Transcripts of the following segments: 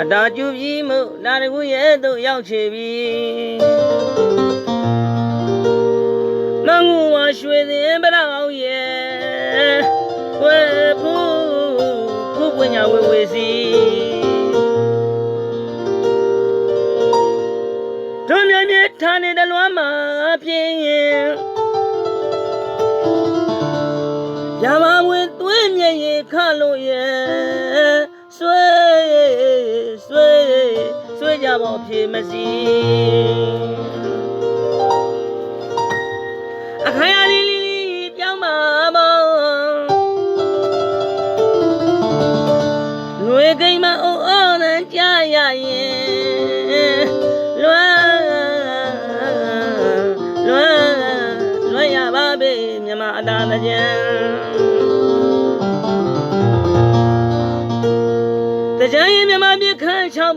အတာကျူပြီးမှုနာရကူရဲ့သို့ရောက်ချေပြီမငူဝါရွှေသင်ပရောက်ရဲ့ဝဲဖူးဖူးပညာဝေဝေစီတို့မြဲမြဲထားနေတဲ့လွမ်းမှာပြင်းရင် ရင်ခလို့ရဲ့ဆွဲဆွဲဆွဲကြပါဖြေမစီ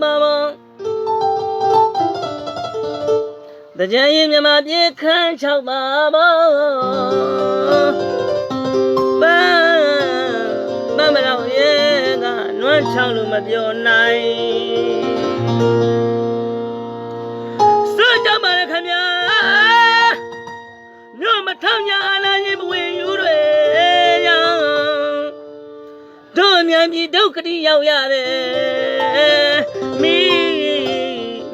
ပါမောတကြံရင်မြမပြခန့်ချောင်းပါမောပန်းမမတော်ရဲ့ကလွမ်းချောင်းလို့မပြောနိုင်စွကြပါရခင်ဗျာညမထောင်ညာလာရင်ဘဝင်ယူတွေရောင်တို့အမြန်ပြည်ဒုက္ခတိရောက်ရတယ် မိ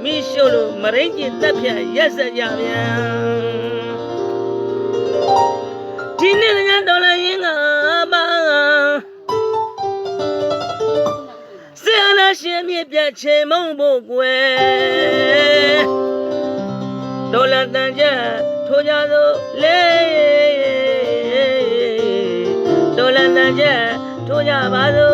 မိရှုလို့မရင်းကျင်တက်ဖြတ်ရက်ဆက်ကြဗျာဒီနေ့လည်းတော်လည်းရင်ကပါဆရာလာရှင်မြပြတ်ချေမုံဖို့ကွယ်ဒေါ်လာတန်ကြထိုးကြသောလေဒေါ်လာတန်ကြထိုးကြပါသော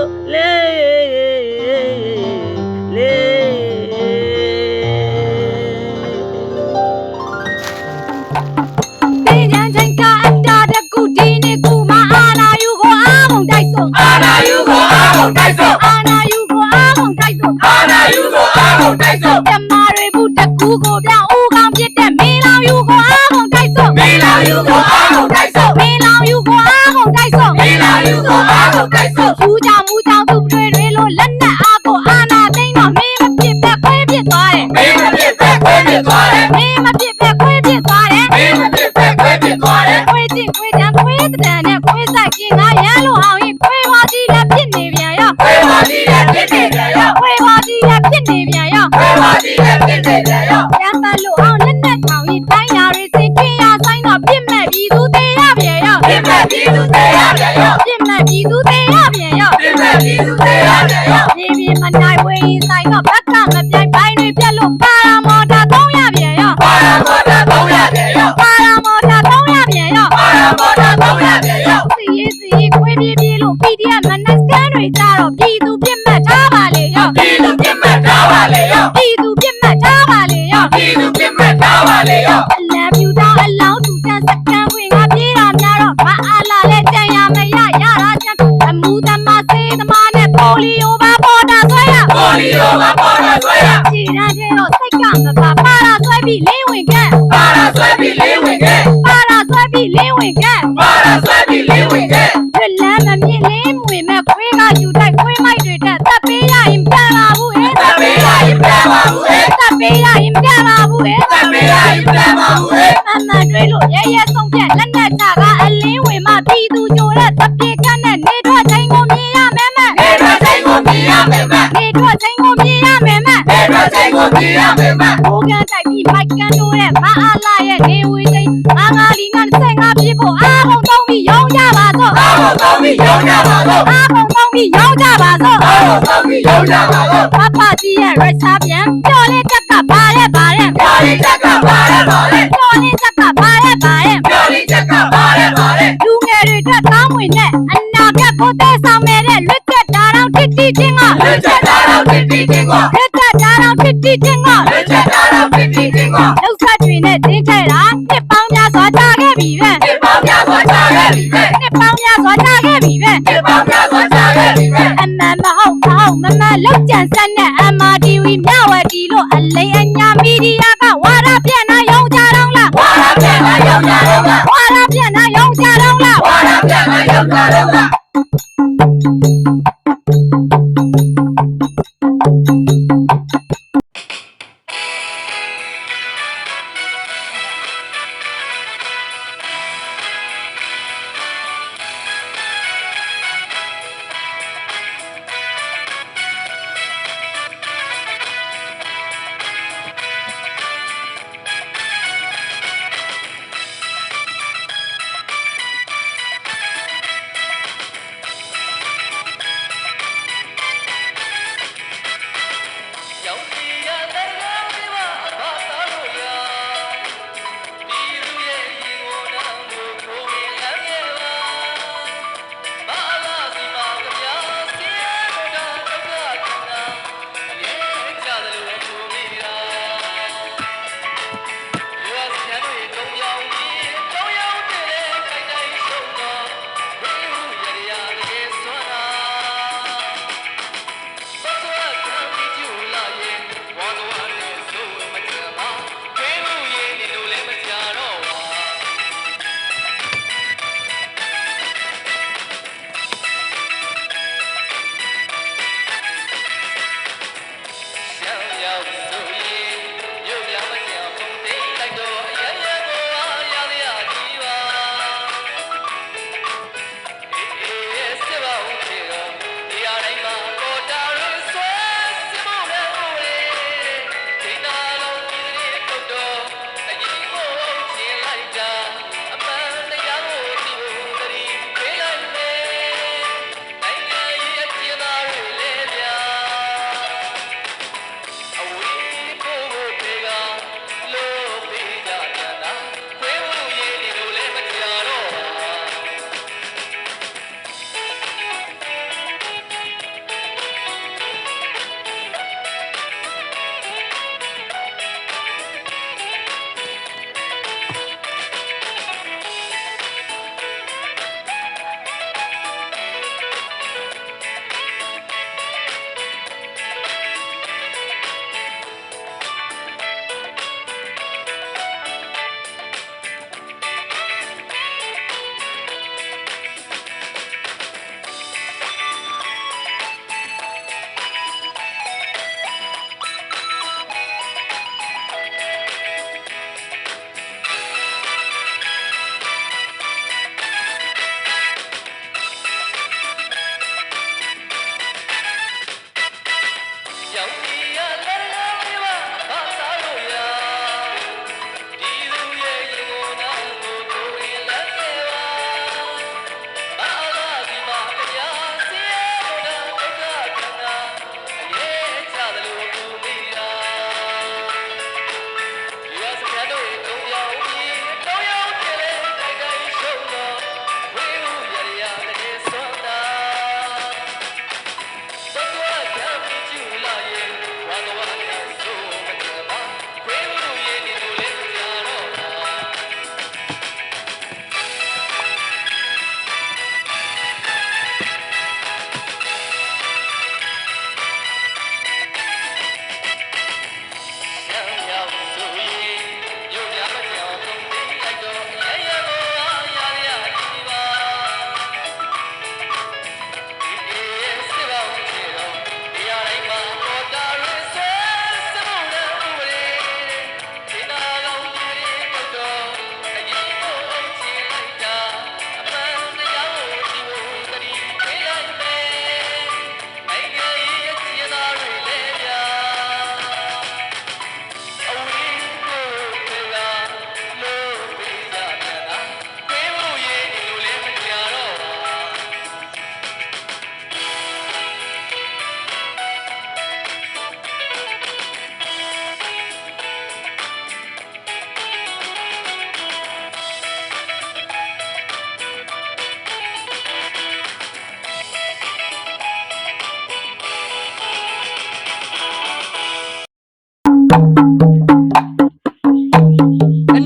စုံအာနာယူကိုအားမုံတိုက်ဆုံးအာနာယူကိုအားလုံးတိုက်စုံတမတွေဘူးတကူကိုပြောင်းဦးကောင်ပြစ်တဲ့မင်းလောင်ယူကိုအားမုံတိုက်ဆုံးမင်းလာယူကိုအားလုံးတိုက်စုံမင်းလောင်ယူကိုအားမုံတိုက်ဆုံးမင်းလာယူကိုအားလုံးတိုက်စုံ ရောခွဲပါတီးတဲ့ ရောင်းကြပါတော့အားလုံးသုံးပြီးရောင်းကြပါစို့အားလုံးကောင်းပြီးရောင်းကြပါတော့ပပကြီးရဲ့ရက်စားပြန်ပြော်လေးတက်ကပါတဲ့ပါတဲ့ပြော်လေးချက်ကပါရဲပါလေပြော်လေးတက်ကပါတဲ့ပါတဲ့ပြော်လေးချက်ကပါရဲပါလေလူငယ်တွေအတွက်ကောင်းဝင်တဲ့အနာဂတ်ကိုတည်ဆောင်မဲ့တဲ့လွတ်ချက်တာတော်တစ်တီချင်းကလက်ချက်သားတော့တစ်တီးတင်းကလွတ်ချက်တာတော်တစ်တီချင်းကလက်ချက်သားတော့တစ်တီးတင်းကလှုပ်ဆက်တွေနဲ့တင်းထဲတာနှစ်ပေါင်းများစွာကြာခဲ့ပြီပဲ ပြီပဲဖြစ်ပါပြခွန်ချခဲ့ပြီပဲအမမဟုတ်မဟုတ်မမလောက်ကြံဆက်နဲ့ MRTV မြဝတီလို့အလိမ်အညာမီဒီယာကဝါရပြန့်နာရုံကြတော့လားဝါရပြန့်နာရုံကြတော့လားဝါရပြန့်နာရုံကြတော့လားဝါရပြန့်နာရုံကြတော့လား Thank you.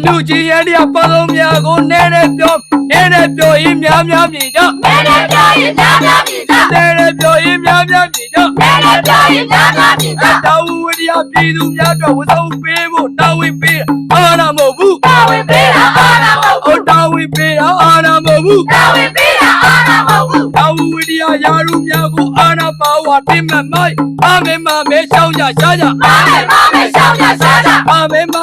လူကြီးရဲ့ဒီပသုံးများကိုနဲနဲပြောနဲနဲပြောရင်များများမြင်ကြမဲနဲ့ပြောရင်များများမြည်ကြနဲနဲပြောရင်များများမြင်ကြမဲနဲ့ပြောရင်များများမြည်ကြတာဝဝရိယပြည်သူများတော့ဝဆုံးပေးဖို့တာဝန်ပေးအာနာမဟုတ်ဘူးတာဝန်ပေးတာအာနာမဟုတ်ဟောတာဝန်ပေးတာအာနာမဟုတ်ဘူးတာဝန်ပေးတာအာနာမဟုတ်ဘူးတာဝဝရိယယာရုများကိုအာနာပါဝါတင်မမိုက်အာမေမမဲရှောင်းကြရှားကြမာမဲမာမဲရှောင်းကြရှားကြအာမေမ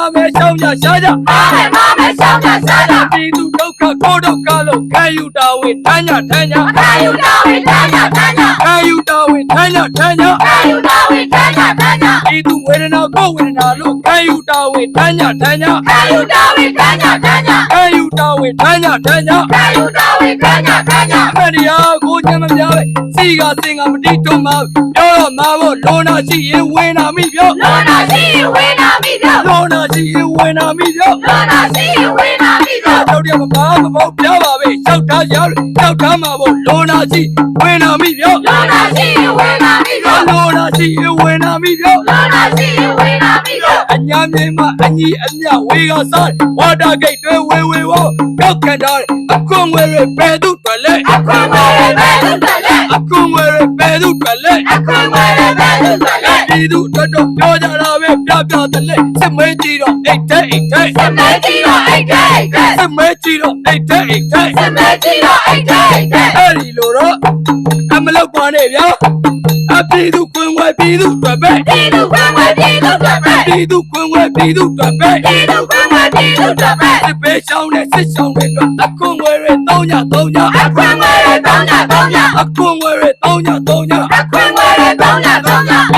မဲရှောင်းကြရှားကြမာမဲမာမဲရှောင်းကြရှားကြပြည်သူဒုက္ခကိုဒုက္ခလို့ခံယူတာဝေထမ်းညထမ်းညအာယုတာဝိတန်းညာတန်းညာခံယူတာဝေထမ်းညထမ်းညအာယုတာဝိတန်းညာတန်းညာပြည်သူဝေဒနာကိုဝေဒနာလို့ခံယူတာဝေထမ်းညထမ်းညအာယုတာဝိတန်းညာတန်းညာခံယူတာဝေထမ်းညထမ်းညအာယုတာဝိတန်းညာတန်းညာအမရိယာကိုချမ်းမများပဲ စီကစင်ကမတိတုံးမပြောတော့မှာဘောလောနာရှိရင်ဝင်နာမိပြောလောနာရှိရင်ဝေနာမိပြောလောနာရှိရင်ဝင်နာမိပြောလောနာရှိရင်ဝေနာမိပြောတော့တယ်မမမပေါ့ပြပါပဲရှောက်ထားရရှောက်ထားမှာဘောလောနာရှိဝင်နာမိပြောလောနာရှိရင်ဝေနာမိပြောလောနာရှိရင်ဝင်နာမိပြောလောနာရှိရင်ဝေနာမိပြောအညာမြင်မအညီအမြဝေကစားဝါတာဂိတ်တွေဝေဝေဝကောက်ခံထားအခွန်ဝေရပဲသူတော်လဲအခွင့်ဝေရ တော်လဲအခွင့်ဝေရပဲသူတက်လက်ဒီသူတော်တော်ပြောကြတာပဲပြပြတယ်လေစမဲကြည့်တော့အိတ်တဲ့အိတ်တဲ့စမဲကြီးတော့အိတ်တဲ့အိတ်တဲ့စမဲကြည့်တော့အိတ်တဲ့အိတ်တဲ့စမဲကြီးတော့အိတ်တဲ့အိတ်တဲ့အဲ့ဒီလိုတော့အမလောက်ပါနဲ့ဗျာအပြည်သူခွင်ဝဲပြည်သူတော်ပဲဒီလူခွင့်ဝေဒီလူတက်ပဲပြည်သူခွင်ဝဲပြည်သူတော်ပဲဒီလူခွင့်ဝေဒီလူတက်ပဲစစ်ပေးချောင်းနဲ့စစ်ချောင်းတွေတော့အခွန်ဝဲရတောင်းကြတောင်းကြအခွင့်ဝေရတောင်းကြတောင်းကြအခွန်ဝဲရတောင်းကြတောင်းကြ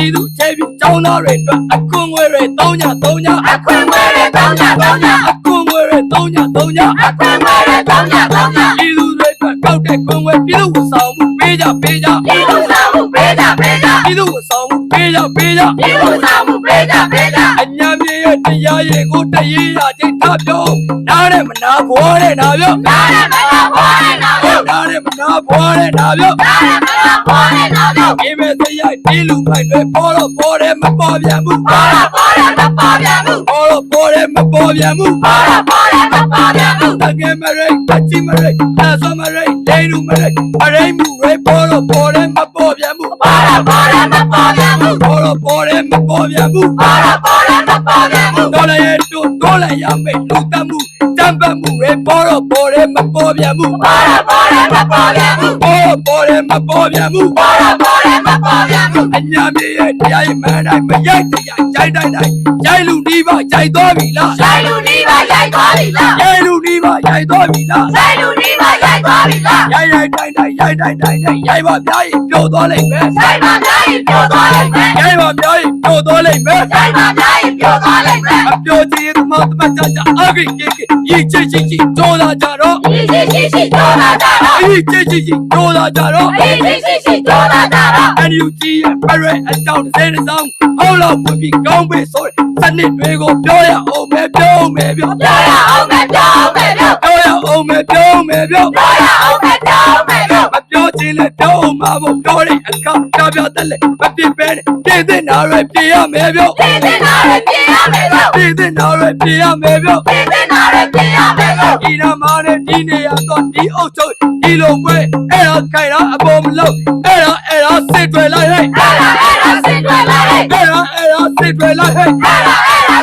ပြည်သူချေပြီးចောင်းသားတွေအတွက်အခွန်ဝဲရတောင်းကြတောင်းကြအခွင့်ဝေရတောင်းကြတောင်းကြအခွန်ဝဲရတောင်းကြတောင်းကြအခွင့်ဝေရတောင်းကြတောင်းကြပြည်သူတွေအတွက်ကောက်တဲ့ခွန်ဝဲပြည်သူဆောင်မှုပေးကြပေးကြဒီလူဆောင်မှုပေးကြပေးကြပြည်သူဆောင်မှုပေးကြပေးကြဒီလူဆောင်မှုပေးကြပေးကြအညာမြေရဲ့တရားရဲ့ကိုတရေရချင်းထပြောနားနဲ့မနာဘောတဲ့နာပြောနားရမလားဘောရနာပြော နားနဲ့မနာဘောတဲ့နာပြောနားရမလားဘောရနာပြောဒီမဲ့စရိုက်ဒီလူမိုက်တွေပေါ်တော့ပေါ်တယ်မပေါ်ပြန်ဘူးဘောရဘောရမပေါ်ပြန်ဘူးပေါ်တော့ပေါ်တယ်မပေါ်ပြန်ဘူးဘောရဘောရမပေါ်ပြန်ဘူးတကယ်မရိတ်တချီမရိတ်အဆမရိတ်ဒိလူမရိတ်အရိတ်မှုရိတ်ပေါ်တော့ပေါ်တယ်မပေါ်ပြန်ဘူးဘောရဘောရမပေါ်ပြန်ဘူးပေါ်တော့ပေါ်တယ်မပေါ်ပြန်ဘူးဘောရဘောရမပေါ်ပြန်ဘူးတော်လည်းရဲ့တို့တော်လည်းရမယ်လူတမှုတံပတ်မှုရိတ်ပေါ်တော့ပေါ်တယ်မ ပေါ်ပြန်ဘူးဘောရဘောရမပေါ်ပြန်ဘူးပေါ်တော့ပေါ်တယ်မပေါ်ပြန်ဘူးဘောရဘောရမပေါ်ပြန်ဘူးအညာမြေရဲ့တရားရဲ့မန်တိုင်းမရိုက်တရားကြိုက်တိုင်းတိုင်းရိုက်လူဒီပါကြိုက်သွားပြီလားဆိုင်လူဒီပါရိုက်သွားပြီလားရိုက်လူဒီပါရိုက်သွားပြီလားဆိုင်လူဒီပါရိုက်သွားပြီလားရိုက်ရိုက် တိုင်းတိုင်းရိုက်တိုင်းတိုင်းနဲ့ရိုက်ပါပြားရင်ပျော်သွားလိမ့်မယ်ဆိုင်ပါများရင်ပြောသွားလိုက်မယ်ရိုက်ပါပြားရင်ပျော်သွားလိမ့်မယ်ဆိုင်ပါများရင်ပြောသွားလိုက်မယ်အပျော်ချင်သမသမချာချာအဂိကေကေရည်ချစ်ချစ်ချစ်ကြိုးလာကြတော့ဒီရှိရှိရှိပြောလာကြတော့ရည်ချစ်ချစ်ချစ်ကြိုးလာကြတော့ဒီရှိရှိရှိပြောလာကြတော့အန်ယူဂျီရဲ့ပရက်အကြောင်းတစ်စဲတစ်စောင်းဟောလောက်ဝင်ပြီးကောင်းပေးဆိုတဲ့စနစ်တွေကိုပြောရအောင်မယ်ပြောမယ်ပြောပြောရအောင်မယ်ပြောအောင်မယ်ပြောပြောရအောင်မယ်ပြောမယ်ပြောပြောရအောင်မယ်ပြောအောင် မယ်ပြောမပြောချင်လဲပြောအောင်မှာပေါ့ပြောတဲ့အခါပြပြတက်လဲမပြစ်ပဲနဲ့ပြည့်တဲ့နာရယ်ပြည့်ရမယ်ပြောဒီတင်နာရပြင်ရမယ်ပြောပြည့်တဲ့နာရယ်ပြည့်ရမယ်ပြောဒီတင်နာရပြင်ရမယ်ပြောဒီနာမနဲ့ဒီနေရာတော့ဒီအုပ်ချုပ်ဒီလိုပွဲအဲ့ဒါခိုင်တာအပေါ်မလို့အဲ့ဒါအဲ့ဒါစစ်တွေလိုက်ဟဲ့အဲ့ဒါအဲ့ဒါစင်တွေ့လာဟဲ့အဲ့ဒါအဲ့ဒါစစ်တွေလိုက်ဟဲ့အဲ့ဒါအဲ့ဒါစင်တွေ့လာဟဲ့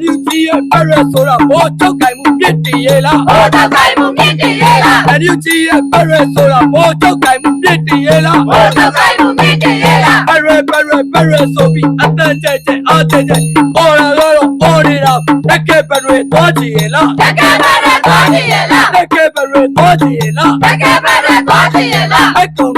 NUG ရဲ့ပရက်ဆိုတာဘောချုပ်ကင်မှုမြစ်တည်ရဲ့လားဟိုတော့ကိုင်မှုမြင့်တည်ရဲ့လား NUG ရဲ့ပရက်ဆိုတာဘောချုပ်ကင်မှုမြစ်တည်ရဲ့လားဟိုတော့ကိုင်မှုမြင့်တည်ရဲ့လားပရက်ပရက်ပရက်ဆိုပြီးအတန်ကျကျအားကျကျအော်လာတော့အော်နေတာတက်ကဲပရက်သွားကြည့်ရဲ့လားတကယ်ပဲတော့ကြည့်ရဲ့လားတက်ကဲပရက်သွားကြည့်ရဲ့လားတကယ်ပဲတော့ကြည့်ရဲ့လားအကောင်တွေရအစကားမများ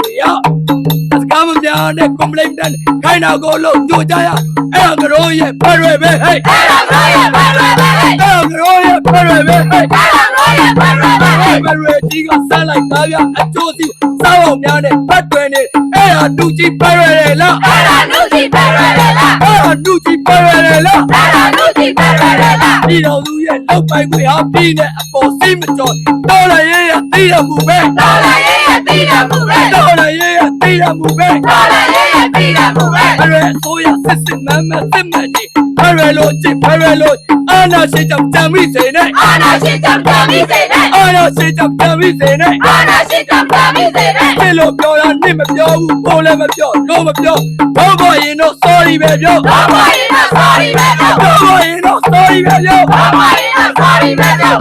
နဲ့ complaint နဲ့ခိုင်းတာကိုလို့ညိုကြရအဲ့ဒါကရောရဲ့ပရက်ပဲဟဲ့အဲ့ဒါတော့ရဲ့ဘာလို့လဲဟဲ့အဲ့ဒါကရောရဲ့ပရက်ပဲဟဲ့အဲ့ဒါတော့ရဲ့ဘာလို့လဲဟဲ့ဘယ်ရကြီးကဆန်းလိုက်သားပြအကျိုးစီစောက်အောင်များနဲ့ပတ်တွင်နေ အဲ့ဒါတူကြီးပဲရလေလားအဲ့ဒါလူကြီးပဲရလေလားအဲ့ဒါတူကြီးပဲရလေလားအဲ့ဒါလူကြီးပဲရလေလားဒီတော်သူရဲ့လောက်ပိုင်ခွေဟာပြီးနေအပေါ်စိမကြောတော်လည်းရဲ့ရသိရမှုပဲတော်လာရဲ့ရဲ့ပြီးတယ်မှုပဲတော်လည်းရဲ့ရသိရမှုပဲတော်လာရဲ့ရဲ့ပြီးတယ်မှုပဲဘယ်ရဆိုရစစ်စစ်မမ်းမစစ်မကြီးဘယ် ဖရလို့ချစ်ဖရလို့အာနာရှိကြောင့်ကြံမိစေနဲ့အာနာရှိကြောင့်ကြံမိစေနဲ့အာနာရှိကြောင့်ကြံမိစေနဲ့အာနာရှိကြောင့်ကြံမိစေနဲ့ဒီလိုပြောတာနစ်မပြောဘူးပိုးလည်းမပြောလို့မပြောဘောဘောရင်တော့ sorry ပဲပြောဘာမရင်တော့ sorry ပဲပြောဘောဘောရင်တော့ sorry ပဲပြောဘာမရင်တော့ sorry ပဲပြော